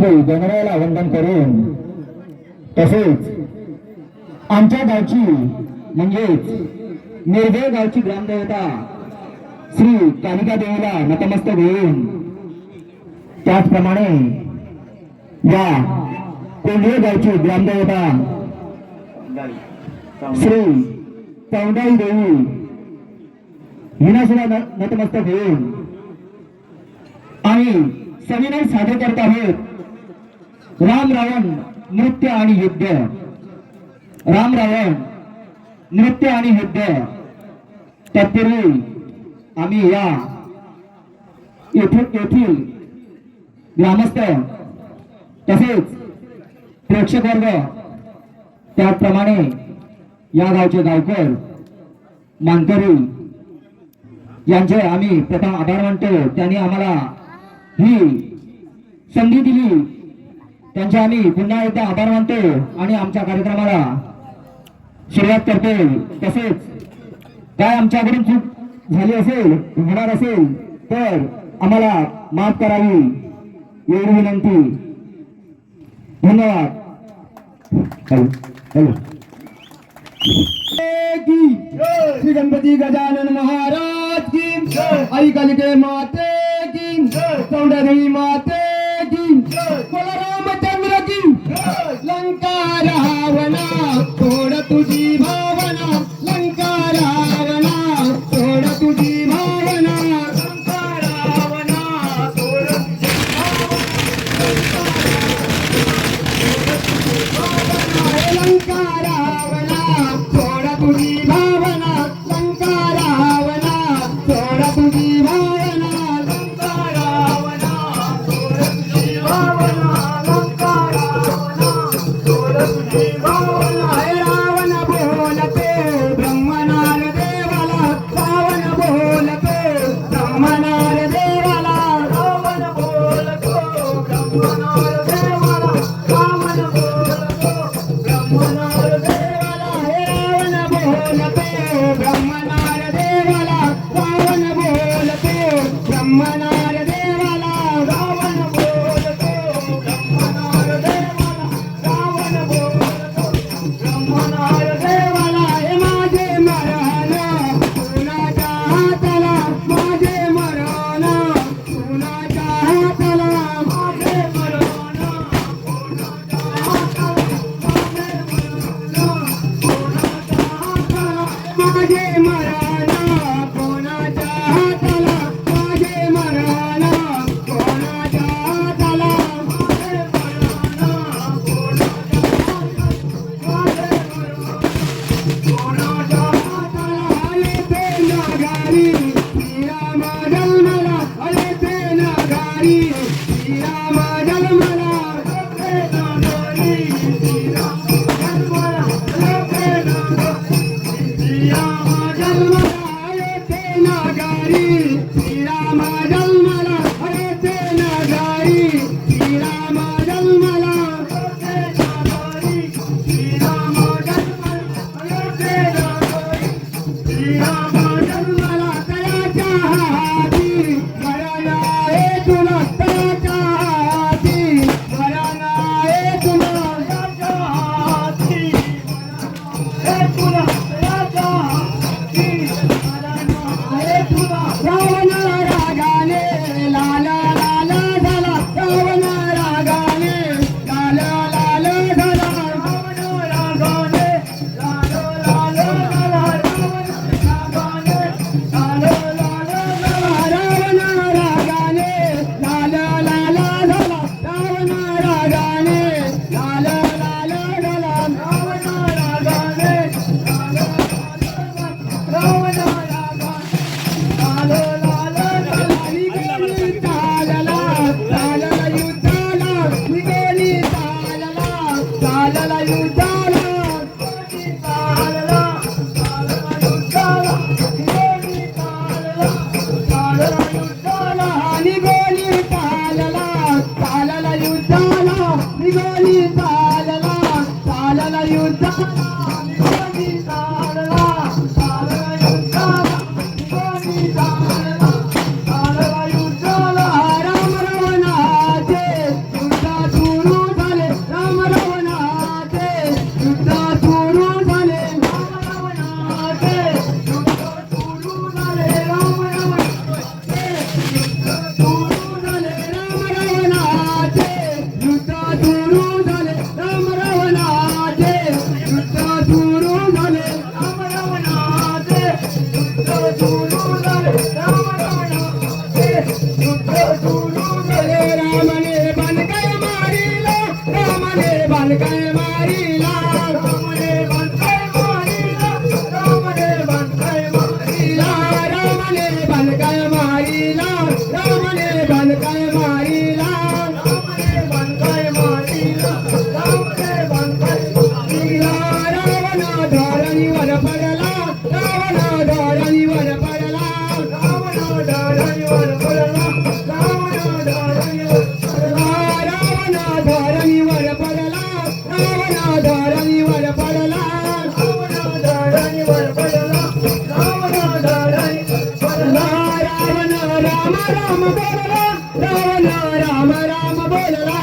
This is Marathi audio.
श्री गणरायाला वंदन करून तसेच आमच्या गावची म्हणजेच निर्भय गावची ग्रामदेवता श्री कालिका देवीला नतमस्तक होऊन त्याचप्रमाणे या कोंढे गावची ग्रामदेवता श्री चौंडाई देवी हिना सुद्धा नतमस्तक होऊन आणि सविनय सादर करत आहेत. राम रावण नृत्य आणि युद्ध. राम रावण नृत्य आणि युद्ध. तत्पूर्वी आम्ही या येथील येथील ग्रामस्थ तसेच प्रेक्षक वर्ग त्याचप्रमाणे या गावचे गावकर मानकरी यांचे आम्ही प्रथम आभार मानतो. त्यांनी आम्हाला ही संधी दिली. त्यांचे आम्ही पुन्हा एकदा आभार मानतो आणि आमच्या कार्यक्रमाला सुरुवात करतो. तसेच काय आमच्याकडून चूक झाली असेल होणार असेल तर आम्हाला माफ करावी. एवढी विनंती. धन्यवाद. Hello hello. की श्री गणपती गजानन महाराज की. आई कालिके माते की. सौंदर्य माते i wanna put a Thank you. Ravan Ram Ram बोलला रावण राम राम बोलला